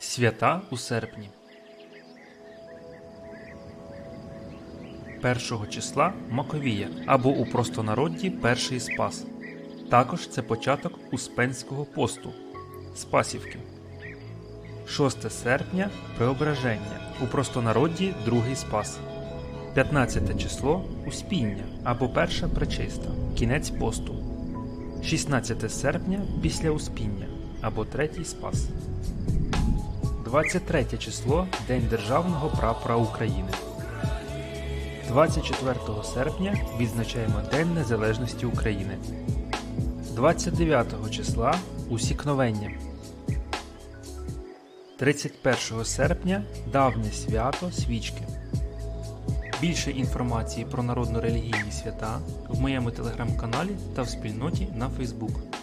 Свята у серпні. 1 числа Маковія або у простонароді Перший Спас. Також це початок Успенського посту Спасівки. 6 серпня Преображення. У простонароді Другий Спас. 15 число Успіння або Перша Пречиста. Кінець посту. 16 серпня після Успіння або Третій Спас. 23 число День Державного прапора України. 24 серпня відзначаємо День Незалежності України. 29 числа Усікновення. 31 серпня Давнє свято свічки. Більше інформації про народно-релігійні свята в моєму телеграм-каналі та в спільноті на Фейсбук.